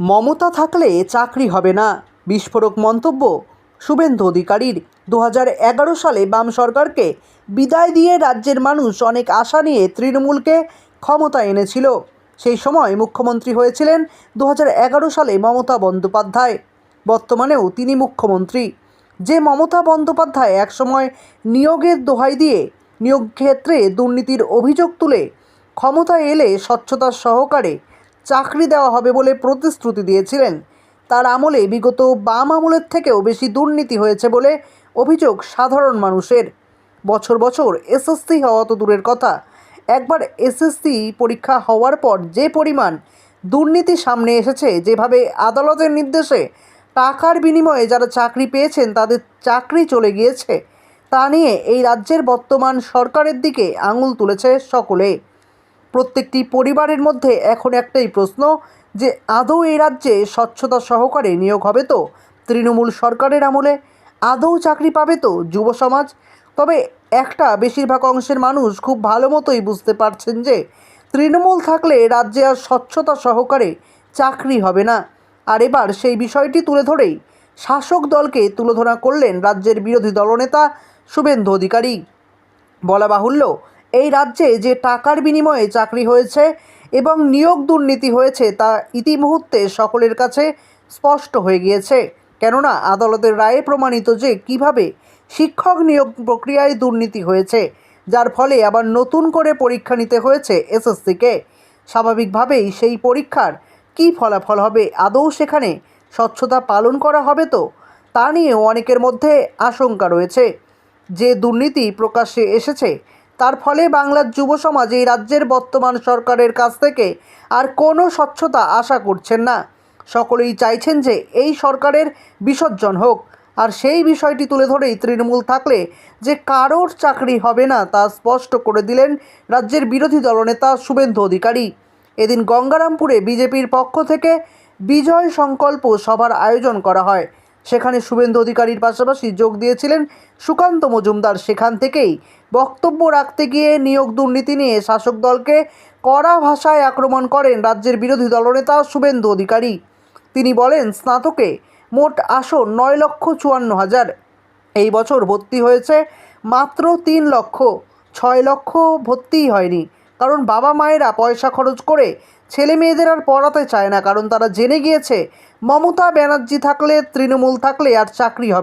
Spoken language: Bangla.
মমতা থাকলে চাকরি হবে না, বিস্ফোরক মন্তব্য। শুভেন্দু অধিকারীর দু সালে বাম সরকারকে বিদায় দিয়ে রাজ্যের মানুষ অনেক আশা নিয়ে তৃণমূলকে ক্ষমতা এনেছিল। সেই সময় মুখ্যমন্ত্রী হয়েছিলেন দু সালে মমতা বন্দ্যোপাধ্যায়। বর্তমানেও তিনি মুখ্যমন্ত্রী। যে মমতা বন্দ্যোপাধ্যায় একসময় নিয়োগের দোহাই দিয়ে নিয়োগ ক্ষেত্রে দুর্নীতির অভিযোগ তুলে ক্ষমতায় এলে স্বচ্ছতার সহকারে চাকরি দেওয়া হবে বলে প্রতিশ্রুতি দিয়েছিলেন। তার আমলে বিগত বাম আমলের থেকেও বেশি দুর্নীতি হয়েছে বলে অভিযোগ সাধারণ মানুষের। বছর বছর এসএসসি হওয়া তো দূরের কথা। একবার এসএসসি পরীক্ষা হওয়ার পর যে পরিমাণ দুর্নীতি সামনে এসেছে, যেভাবে আদালতের নির্দেশে টাকার বিনিময়ে যারা চাকরি পেয়েছেন, তাদের চাকরি চলে গিয়েছে, তা নিয়ে এই রাজ্যের বর্তমান সরকারের দিকে আঙুল তুলেছে সকলে। প্রত্যেকটি পরিবারের মধ্যে এখন একটাই প্রশ্ন, যে আদৌ এই রাজ্যে স্বচ্ছতা সহকারে নিয়োগ হবে তো? তৃণমূল সরকারের আমলে আদৌ চাকরি পাবে তো যুব সমাজ? তবে একটা বেশিরভাগ অংশের মানুষ খুব ভালো মতোই বুঝতে পারছেন যে, তৃণমূল থাকলে রাজ্যে আর স্বচ্ছতা সহকারে চাকরি হবে না। আর এবার সেই বিষয়টি তুলে ধরেই শাসক দলকে তুলোধনা করলেন রাজ্যের বিরোধী দলনেতা শুভেন্দু অধিকারী। বলা বাহুল্য এই রাজ্যে যে টাকার বিনিময়ে চাকরি হয়েছে এবং নিয়োগ দুর্নীতি হয়েছে তা ইতিমুহূর্তে সকলের কাছে স্পষ্ট হয়ে গিয়েছে। কেননা, আদালতের রায়ে প্রমাণিত যে কীভাবে শিক্ষক নিয়োগ প্রক্রিয়ায় দুর্নীতি হয়েছে, যার ফলে আবার নতুন করে পরীক্ষা নিতে হয়েছে এসএসসিকে। স্বাভাবিকভাবেই সেই পরীক্ষার কী ফলাফল হবে, আদৌ সেখানে স্বচ্ছতা পালন করা হবে তো? তা নিয়েও অনেকের মধ্যে আশঙ্কা রয়েছে। যে দুর্নীতি প্রকাশ্যে এসেছে তার ফলে বাংলার যুব সমাজ এই রাজ্যের বর্তমান সরকারের কাছ থেকে আর কোনো স্বচ্ছতা আশা করছেন না। সকলেই চাইছেন যে এই সরকারের বিসর্জন হোক। আর সেই বিষয়টি তুলে ধরেই তৃণমূল থাকলে যে কারোর চাকরি হবে না তা স্পষ্ট করে দিলেন রাজ্যের বিরোধী দলনেতা শুভেন্দু অধিকারী। এদিন গঙ্গারামপুরে বিজেপির পক্ষ থেকে বিজয় সংকল্প সভার আয়োজন করা হয়। সেখানে শুভেন্দু অধিকারীর পাশাপাশি যোগ দিয়েছিলেন সুকান্ত মজুমদার। সেখান থেকেই বক্তব্য রাখতে গিয়ে নিয়োগ দুর্নীতি নিয়ে শাসক দলকে কড়া ভাষায় আক্রমণ করেন রাজ্যের বিরোধী দলনেতা শুভেন্দু অধিকারী। তিনি বলেন, স্নাতকে মোট আসন নয় লক্ষ চুয়ান্ন হাজার। এই বছর ভর্তি হয়েছে মাত্র তিন লক্ষ, ছয় লক্ষ ভর্তিই হয়নি। কারণ বাবা মায়েরা পয়সা খরচ করে ছেলে মেয়েদের আর পড়াতে চায় না, কারণ তারা জেনে গিয়েছে মমতা ব্যানার্জি থাকলে, তৃণমূল থাকলে আর চাকরি হবে